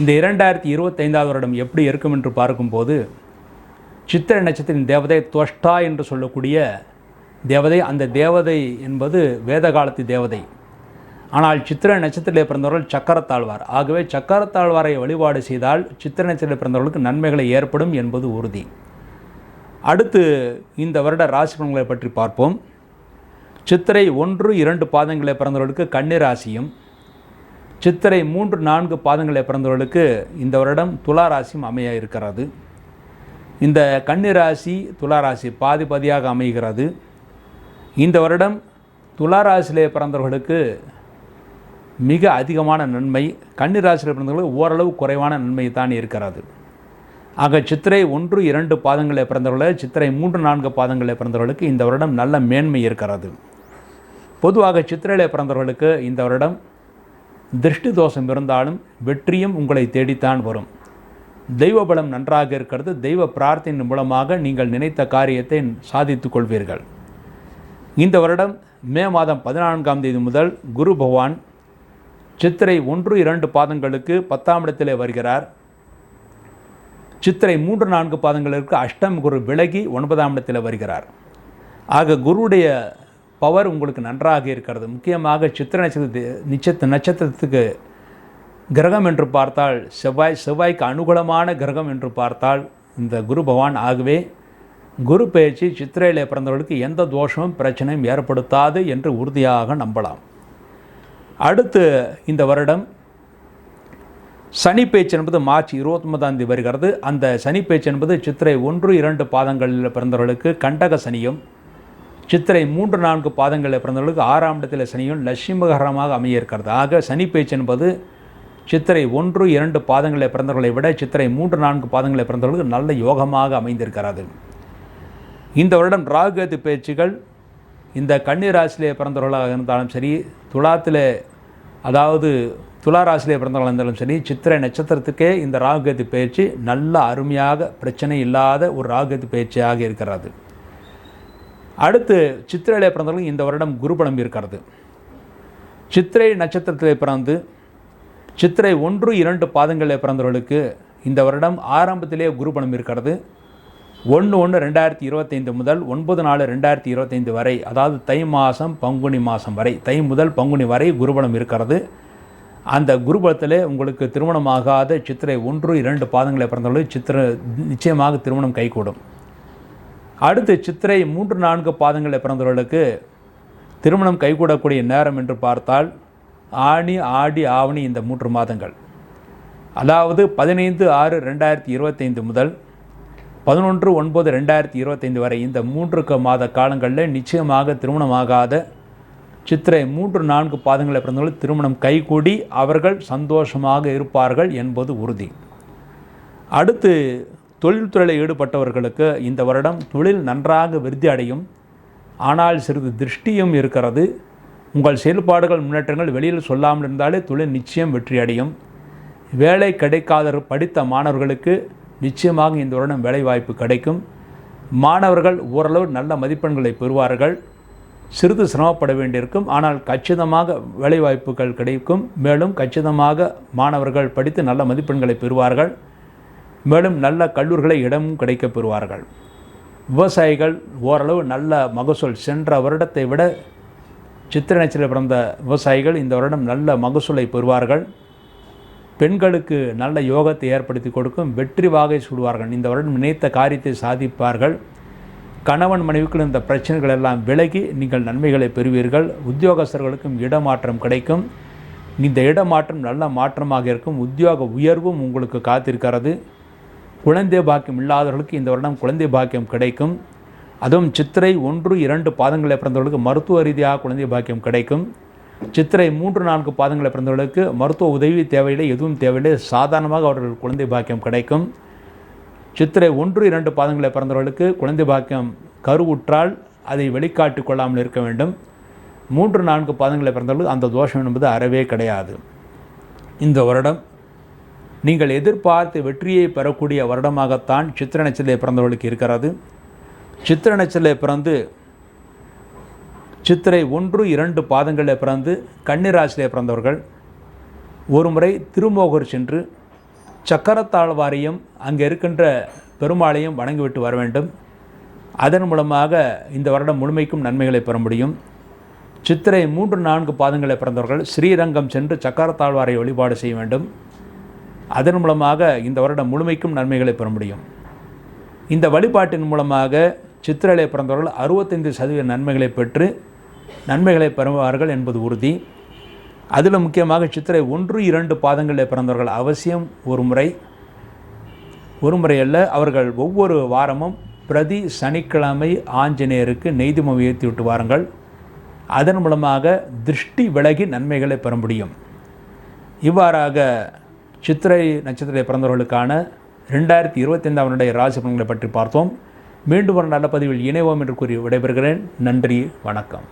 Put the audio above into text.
இந்த இரண்டாயிரத்தி இருபத்தைந்தாவது வருடம் எப்படி இருக்கும் என்று பார்க்கும்போது சித்திர நட்சத்திரின் தேவதை துவஷ்டா என்று சொல்லக்கூடிய தேவதை அந்த தேவதை என்பது வேத காலத்து தேவதை. ஆனால் சித்திர நட்சத்திரத்தில் பிறந்தவர்கள் சக்கரத்தாழ்வார். ஆகவே சக்கரத்தாழ்வாரை வழிபாடு செய்தால் சித்திரை நட்சத்திரத்தில் பிறந்தவர்களுக்கு நன்மைகளை ஏற்படும் என்பது உறுதி. அடுத்து இந்த வருட ராசி பலன்களை பற்றி பார்ப்போம். சித்திரை ஒன்று இரண்டு பாதங்களை பிறந்தவர்களுக்கு கன்னிராசியும் ராசியும் சித்திரை மூன்று நான்கு பாதங்களை பிறந்தவர்களுக்கு இந்த வருடம் துலா ராசியும் அமைய இருக்கிறது இந்த கன்னிராசி துளாராசி பாதி பாதியாக அமைகிறது. இந்த வருடம் துளாராசியிலே பிறந்தவர்களுக்கு மிக அதிகமான நன்மை கன்னிராசியில் பிறந்தவர்களுக்கு ஓரளவு குறைவான நன்மை தான் இருக்கிறது. ஆக சித்திரை ஒன்று இரண்டு பாதங்களை பிறந்தவர்கள் சித்திரை மூன்று நான்கு பாதங்களை பிறந்தவர்களுக்கு இந்த வருடம் நல்ல மேன்மை இருக்கிறது. பொதுவாக சித்திரையிலே பிறந்தவர்களுக்கு இந்த வருடம் திருஷ்டி தோஷம் இருந்தாலும் வெற்றியும் உங்களை தேடித்தான் வரும். தெய்வ பலம் நன்றாக இருக்கிறது. தெய்வ பிரார்த்தனை மூலமாக நீங்கள் நினைத்த காரியத்தை சாதித்துக் கொள்வீர்கள். இந்த வருடம் மே மாதம் பதினான்காம் தேதி முதல் குரு பகவான் சித்திரை ஒன்று இரண்டு பாதங்களுக்கு பத்தாம் இடத்திலே வருகிறார். சித்திரை மூன்று நான்கு பாதங்களுக்கு அஷ்டம் குரு விலகி ஒன்பதாம் இடத்தில் வருகிறார். ஆக குருவுடைய பவர் உங்களுக்கு நன்றாக இருக்கிறது. முக்கியமாக சித்திர நட்சத்திர நிச்சத்த நட்சத்திரத்துக்கு கிரகம் என்று பார்த்தால் செவ்வாய் செவ்வாய்க்கு அனுகூலமான கிரகம் என்று பார்த்தால் இந்த குரு பகவான் ஆகவே குரு பயிற்சி சித்திரையில் பிறந்தவர்களுக்கு எந்த தோஷமும் பிரச்சனையும் ஏற்படுத்தாது என்று உறுதியாக நம்பலாம். அடுத்து இந்த வருடம் சனி பேச்சு என்பது மார்ச் இருபத்தொன்பதாம் தேதி வருகிறது. அந்த சனி பேச்சு என்பது சித்திரை ஒன்று இரண்டு பாதங்களில் பிறந்தவர்களுக்கு கண்டக சனியும் சித்திரை மூன்று நான்கு பாதங்களில் பிறந்தவர்களுக்கு ஆறாம் இடத்தில் சனியும் லட்சுமிகரமாக அமைய இருக்கிறது ஆக சனி பேச்சு என்பது சித்திரை ஒன்று இரண்டு பாதங்களில் பிறந்தவர்களை விட சித்திரை மூன்று நான்கு பாதங்களில் பிறந்தவர்களுக்கு நல்ல யோகமாக அமைந்திருக்கிறது. இந்த வருடம் ராகுகேது பேச்சுகள் இந்த கன்னி ராசியிலே பிறந்தவர்களாக இருந்தாலும் சரி துலாத்தில் அதாவது துலா ராசியிலே பிறந்தவர்களாக இருந்தாலும் சரி சித்திரை நட்சத்திரத்துக்கே இந்த ராகுகேது பயிற்சி நல்ல அருமையாக பிரச்சனை இல்லாத ஒரு ராகுகேது பயிற்சியாக இருக்கிறது. அடுத்து சித்திரையிலே பிறந்தவர்களுக்கு இந்த வருடம் குருபலம் இருக்கிறது. சித்திரை நட்சத்திரத்திலே பிறந்து சித்திரை ஒன்று இரண்டு பாதங்களில் பிறந்தவர்களுக்கு இந்த வருடம் ஆரம்பத்திலே குருபலம் இருக்கிறது. ஒன்று ஒன்று ரெண்டாயிரத்தி இருபத்தைந்து முதல் ஒன்பது நாலு ரெண்டாயிரத்தி இருபத்தைந்து வரை அதாவது தை மாதம் பங்குனி மாதம் வரை தை முதல் பங்குனி வரை குருபலம் இருக்கிறது. அந்த குருபலத்தில் உங்களுக்கு திருமணமாகாத சித்திரை ஒன்று இரண்டு பாதங்களை பிறந்தவர்கள் சித்திர நிச்சயமாக திருமணம் கைகூடும். அடுத்து சித்திரை மூன்று நான்கு பாதங்களில் பிறந்தவர்களுக்கு திருமணம் கைகூடக்கூடிய நேரம் என்று பார்த்தால் ஆணி ஆடி ஆவணி இந்த மூன்று மாதங்கள். அதாவது பதினைந்து ஆறு ரெண்டாயிரத்தி இருபத்தைந்து முதல் பதினொன்று ஒன்பது ரெண்டாயிரத்தி இருபத்தைந்து வரை இந்த மூன்று மாத காலங்களில் நிச்சயமாக திருமணமாகாத சித்திரை மூன்று நான்கு பாதங்களை பிறந்தவர்கள் திருமணம் கைகூடி அவர்கள் சந்தோஷமாக இருப்பார்கள் என்பது உறுதி. அடுத்து தொழில்துறையில் ஈடுபட்டவர்களுக்கு இந்த வருடம் தொழில் நன்றாக விருத்தி அடையும். ஆனால் சிறிது திருஷ்டியும் இருக்கிறது. உங்கள் செயல்பாடுகள் முன்னேற்றங்கள் வெளியில் சொல்லாமல் இருந்தாலே தொழில் நிச்சயம் வெற்றி அடையும். வேலை கிடைக்காத படித்த மாணவர்களுக்கு நிச்சயமாக இந்த வருடம் வேலைவாய்ப்பு கிடைக்கும். மாணவர்கள் ஓரளவு நல்ல மதிப்பெண்களை பெறுவார்கள். சிறிது சிரமப்பட வேண்டியிருக்கும். ஆனால் கச்சிதமாக வேலைவாய்ப்புகள் கிடைக்கும். மேலும் கச்சிதமாக மாணவர்கள் படித்து நல்ல மதிப்பெண்களை பெறுவார்கள். மேலும் நல்ல கல்லூரிகளை இடமும் கிடைக்கப் பெறுவார்கள். விவசாயிகள் ஓரளவு நல்ல மகசூல். சென்ற வருடத்தை விட சித்திரை பிறந்த விவசாயிகள் இந்த வருடம் நல்ல மகசூலை பெறுவார்கள். பெண்களுக்கு நல்ல யோகத்தை ஏற்படுத்தி கொடுக்கும். வெற்றி வாகை சூடுவார்கள். இந்த வருடம் நினைத்த காரியத்தை சாதிப்பார்கள். கணவன் மனைவிக்குள் இந்த பிரச்சனைகள் எல்லாம் விலகி நீங்கள் நன்மைகளை பெறுவீர்கள். உத்தியோகஸ்தர்களுக்கும் இடமாற்றம் கிடைக்கும். இந்த இடமாற்றம் நல்ல மாற்றமாக இருக்கும். உத்தியோக உயர்வும் உங்களுக்கு காத்திருக்கிறது. குழந்தை பாக்கியம் இல்லாதவர்களுக்கு இந்த வருடம் குழந்தை பாக்கியம் கிடைக்கும். அதுவும் சித்திரை ஒன்று இரண்டு பாதங்களை பிறந்தவர்களுக்கு மருத்துவ ரீதியாக குழந்தை பாக்கியம் கிடைக்கும். சித்திரை மூன்று நான்கு பாதங்களை பிறந்தவர்களுக்கு மருத்துவ உதவி தேவையில்லை எதுவும் தேவையில்லை. சாதாரணமாக அவர்கள் குழந்தை பாக்கியம் கிடைக்கும். சித்திரை ஒன்று இரண்டு பாதங்களை பிறந்தவர்களுக்கு குழந்தை பாக்கியம் கருவுற்றால் அதை வெளிக்காட்டி கொள்ளாமல் இருக்க வேண்டும். மூன்று நான்கு பாதங்களை பிறந்தவர்களுக்கு அந்த தோஷம் என்பது அறவே கிடையாது. இந்த வருடம் நீங்கள் எதிர்பார்த்து வெற்றியை பெறக்கூடிய வருடமாகத்தான் சித்திர நட்சத்திரத்தை பிறந்தவர்களுக்கு இருக்கிறது. சித்திர நட்சத்திரத்தை பிறந்து சித்திரை ஒன்று இரண்டு பாதங்களில் பிறந்து கன்னிராசிலே பிறந்தவர்கள். ஒருமுறை திருமோகூர் சென்று சக்கரத்தாழ்வாரையும் அங்கே இருக்கின்ற பெருமாளையும் வணங்கிவிட்டு வர வேண்டும். அதன் மூலமாக இந்த வருடம் முழுமைக்கும் நன்மைகளை பெற முடியும். சித்திரை மூன்று நான்கு பாதங்களை பிறந்தவர்கள் ஸ்ரீரங்கம் சென்று சக்கரத்தாழ்வாரை வழிபாடு செய்ய வேண்டும். அதன் மூலமாக இந்த வருடம் முழுமைக்கும் நன்மைகளை பெற முடியும். இந்த வழிபாட்டின் மூலமாக சித்திரலை பிறந்தவர்கள் அறுபத்தைந்து சதவீத நன்மைகளை பெற்று நன்மைகளை பெறுவார்கள் என்பது உறுதி. அதில் முக்கியமாக சித்திரை ஒன்று இரண்டு பாதங்களில் பிறந்தவர்கள் அவசியம் ஒரு முறை. ஒரு முறையல்ல அவர்கள் ஒவ்வொரு வாரமும் பிரதி சனிக்கிழமை ஆஞ்சநேயருக்கு நெய்துமம் உயர்த்தி விட்டு வாருங்கள். அதன் மூலமாக திருஷ்டி விலகி நன்மைகளை பெற முடியும். இவ்வாறாக சித்திரை நட்சத்திரத்தை பிறந்தவர்களுக்கான ரெண்டாயிரத்தி இருபத்தைந்தாம் வருடைய ராசி பலன்களை பற்றி பார்த்தோம். மீண்டும் ஒரு நல்ல பதிவில் இணைவோம் என்று கூறி விடைபெறுகிறேன். நன்றி வணக்கம்.